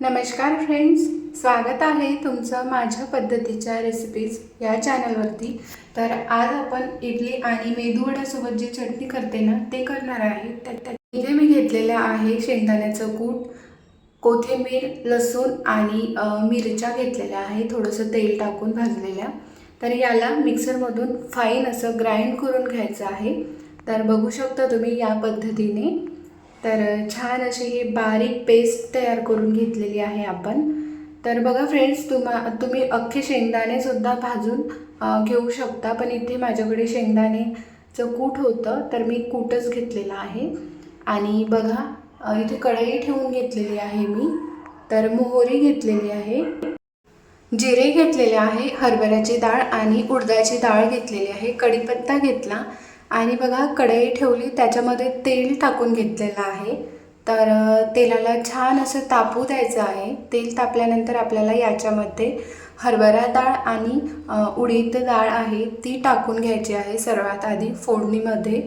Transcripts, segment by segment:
नमस्कार फ्रेंड्स स्वागत आहे तुमचं माझ्या पद्धतीच्या रेसिपीज या चॅनलवरती तर आज आपण इडली आणि मेदूवड्यासोबत जी चटणी करते ना ते करणार आहे. त्या त्या- इथे मी घेतलेलं आहे शेंगदाण्याचं कूट कोथिंबीर लसूण आणि मिरच्या घेतलेल्या आहे थोडंसं तेल टाकून भाजलेल्या. तर याला मिक्सरमधून फाईन असं ग्राइंड करून घ्यायचं आहे. तर बघू शकता तुम्ही या पद्धतीने. तर छान अशी ही बारीक पेस्ट तयार करून घेतलेली आहे आपण. तर बघा फ्रेंड्स तुम्हा तुम्ही अख्खे शेंगदाणेसुद्धा भाजून घेऊ शकता पण इथे माझ्याकडे शेंगदाणेचं कूट होतं तर मी कूटच घेतलेलं आहे. आणि बघा इथे कढई ठेवून घेतलेली आहे मी. तर मोहरी घेतलेली आहे. जिरे घेतलेले आहे हरभऱ्याची डाळ आणि उडदाची डाळ घेतलेली आहे कढीपत्ता घेतला. आणि बघा कढई ठेवली त्याच्यामध्ये तेल टाकून घेतलेलं आहे. तर तेलाला छान असं तापू द्यायचं आहे. तेल तापल्यानंतर आपल्याला याच्यामध्ये हरभरा डाळ आणि उडीद डाळ आहे ती टाकून घ्यायची आहे सर्वात आधी फोडणीमध्ये.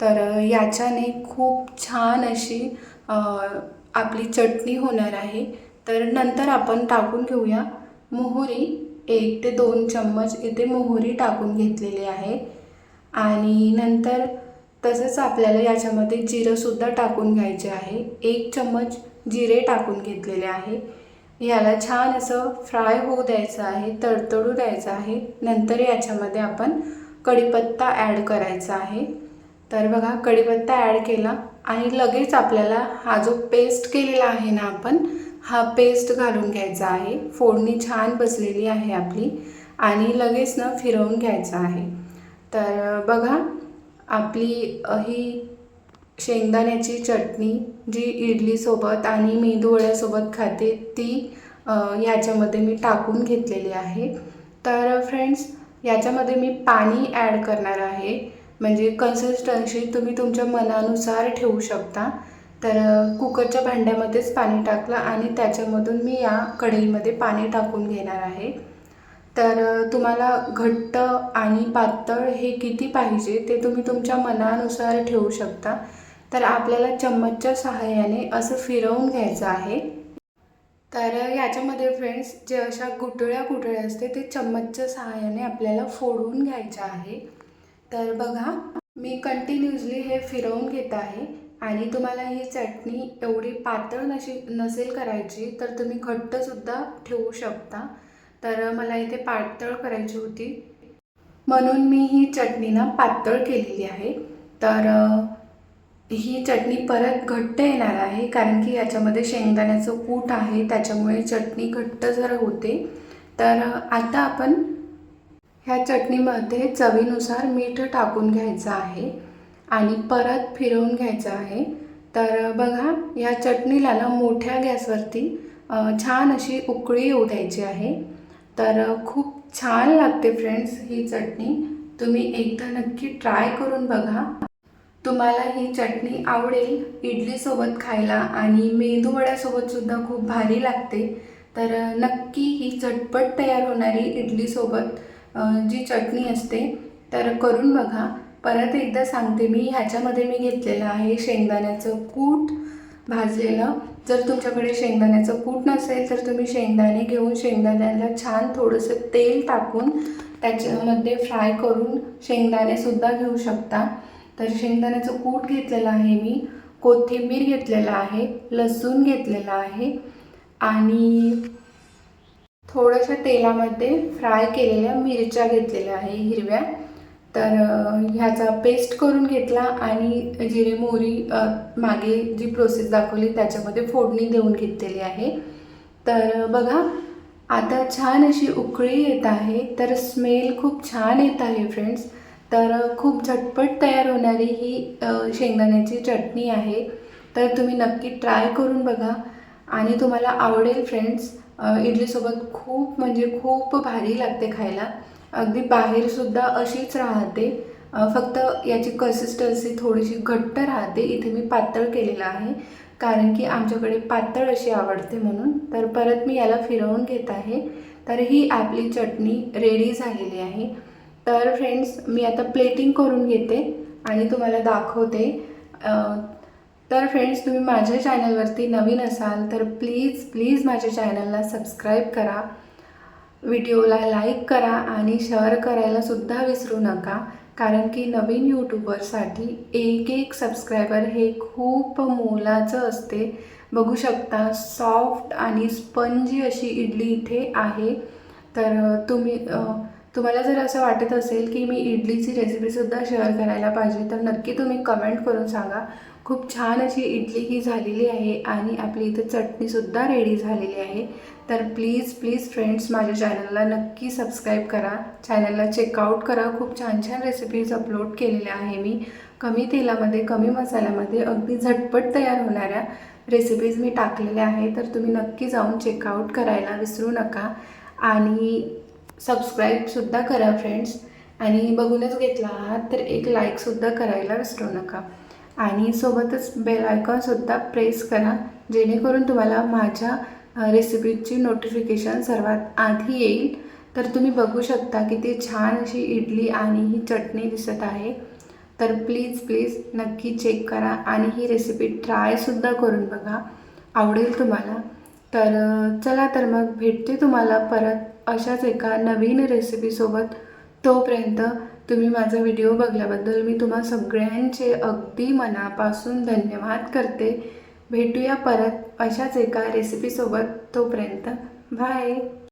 तर याच्याने खूप छान अशी आपली चटणी होणार आहे. तर नंतर आपण टाकून घेऊया मोहरी. एक ते दोन चम्मच इथे मोहरी टाकून घेतलेली आहे. आणि नंतर तसंच आपल्याला याच्यामध्ये जिरंसुद्धा टाकून घ्यायचे आहे. एक चम्मच जिरे टाकून घेतलेले आहे. याला छान असं फ्राय होऊ द्यायचं आहे तडतडू द्यायचं आहे. नंतर याच्यामध्ये आपण कढीपत्ता ॲड करायचा आहे. तर बघा कढीपत्ता ॲड केला आणि लगेच आपल्याला हा जो पेस्ट केलेला आहे ना आपण हा पेस्ट घालून घ्यायचा आहे. फोडणी छान बसलेली आहे आपली आणि लगेच ना फिरवून घ्यायचं आहे. तर बघा आपली ही शेंगदाण्याची चटणी जी इडलीसोबत आणि मेदूवड्यासोबत खाते ती याच्यामध्ये मी टाकून घेतलेली आहे. तर फ्रेंड्स याच्यामध्ये मी पाणी ॲड करणार आहे. म्हणजे कन्सिस्टन्सी तुम्ही तुमच्या मनानुसार ठेवू शकता. तर कुकरच्या भांड्यामध्येच पाणी टाकलं आणि त्याच्यामधून मी या कढईमध्ये पाणी टाकून घेणार आहे. तर तुम्हाला घट्ट आणि पातळ हे किती पाहिजे ते तुम्ही तुमच्या मनानुसार ठेवू शकता. तर आपल्याला चम्मचच्या सहाय्याने असं फिरवून घ्यायचं आहे. तर याच्यामध्ये फ्रेंड्स जे अशा गुटळ्या गुटळ्या असते ते चम्मचच्या सहाय्याने आपल्याला फोडून घ्यायचं आहे. तर बघा मी कंटिन्युअसली हे फिरवून घेत आहे आणि तुम्हाला ही चटणी एवढी पातळ नशी नसेल करायची तर तुम्ही घट्टसुद्धा ठेवू शकता. तर मला इथे पातळ करायची होती. म्हणून मी ही चटणी ना पातळ केलेली आहे. तर ही चटणी परत घट्ट येणार आहे कारण की याच्यामध्ये शेंगदाण्याचं कूट आहे त्याच्यामुळे चटणी घट्ट जर होते. तर आता आपण ह्या चटणीमध्ये चवीनुसार मीठ टाकून घ्यायचं आहे आणि परत फिरवून घ्यायचं आहे. तर बघा या चटणीला ना मोठ्या गॅसवरती छान अशी उकळी येऊ द्यायची आहे. तर खूप छान लागते फ्रेंड्स ही चटणी. तुम्ही एकदा नक्की ट्राय करून बघा. तुम्हाला ही चटणी आवडेल इडलीसोबत खायला आणि मेंदूवड्यासोबतसुद्धा खूप भारी लागते. तर नक्की ही झटपट तयार होणारी इडलीसोबत जी चटणी असते तर करून बघा. परत एकदा सांगते मी ह्याच्यामध्ये मी घेतलेलं आहे शेंगदाण्याचं कूट. भाजलेलं. जर तुमच्याकडे शेंगदाण्याचं कूट नसेल तर तुम्ही शेंगदाणे घेऊन शेंगदाण्याला छान थोडंसं तेल टाकून त्याच्यामध्ये फ्राय करून शेंगदाणेसुद्धा घेऊ शकता. तर शेंगदाण्याचं कूट घेतलेलं आहे मी. कोथिंबीर घेतलेलं आहे. लसूण घेतलेलं आहे. आणि थोड्याशा तेलामध्ये फ्राय केलेल्या मिरच्या घेतलेल्या आहे हिरव्या. तर ह्याचा पेस्ट करून घेतला आणि जिरे मोहरी मागे जी प्रोसेस दाखवली त्याच्यामध्ये फोडणी देऊन घेतलेली आहे. तर बघा आता छान अशी उकळी येत आहे. तर स्मेल खूप छान येत आहे फ्रेंड्स तर खूप झटपट तयार होणारी ही शेंगदाण्याची चटणी आहे. तर तुम्ही नक्की ट्राय करून बघा. आणि तुम्हाला आवडेल फ्रेंड्स इडलीसोबत खूप म्हणजे खूप भारी लागते खायला. अगदी बाहेरसुद्धा अशीच राहते. फक्त याची कन्सिस्टन्सी थोडीशी घट्ट राहते. इथे मी पातळ केलेलं आहे. कारण की आमच्याकडे पातळ अशी आवडते म्हणून. तर परत मी याला फिरवून घेत आहे. तर ही आपली चटणी रेडी झालेली आहे. तर फ्रेंड्स मी आता प्लेटिंग करून घेते आणि तुम्हाला दाखवते. तर फ्रेंड्स तुम्ही माझ्या चॅनलवरती नवीन असाल तर प्लीज प्लीज माझ्या चॅनलला सबस्क्राईब करा. व्हिडिओला लाईक करा आणि शेअर करायलासुद्धा विसरू नका कारण की नवीन यूट्यूबरसाठी एक एक सबस्क्रायबर हे खूप मोलाचं असते. बघू शकता सॉफ्ट आणि स्पंजी अशी इडली इथे आहे. तर तुम्ही तुम्हाला जर असं वाटत असेल की मी इडलीची रेसिपीसुद्धा शेअर करायला पाहिजे तर नक्की तुम्ही कमेंट करून सांगा. खूप छान अशी इडली ही झालेली आहे आणि आपली इथे चटणीसुद्धा रेडी झालेली आहे. तर प्लीज प्लीज फ्रेंड्स माझ्या चॅनलला नक्की सबस्क्राईब करा. चॅनलला चेकआउट करा. खूप छान छान रेसिपीज अपलोड केलेल्या आहे मी. कमी तेलामध्ये कमी मसाल्यामध्ये अगदी झटपट तयार होणाऱ्या रेसिपीज मी टाकलेल्या आहे तर तुम्ही नक्की जाऊन चेकआउट करायला विसरू नका. आणि सबस्क्राईबसुद्धा करा फ्रेंड्स आणि बघूनच घेतला आहात तर एक लाईकसुद्धा करायला विसरू नका. आणि सोबतच बेल आयकॉनसुद्धा प्रेस करा जेणेकरून तुम्हाला माझ्या रेसिपीची नोटिफिकेशन सर्वात आधी येईल. तर तुम्ही बघू शकता किती छान अशी इडली आणि ही चटणी दिसत आहे. तर प्लीज प्लीज नक्की चेक करा आणि ही रेसिपी ट्रायसुद्धा करून बघा. आवडेल तुम्हाला. तर चला तर मग भेटते तुम्हाला परत. अशाच एका नवीन रेसिपीसोबत तोपर्यंत तुम्ही माझा व्हिडिओ बघल्याबद्दल मी तुम्हा सगळ्यांचे अगदी मनापासून धन्यवाद करते. भेटूया परत अशाच एका रेसिपीसोबत तोपर्यंत बाय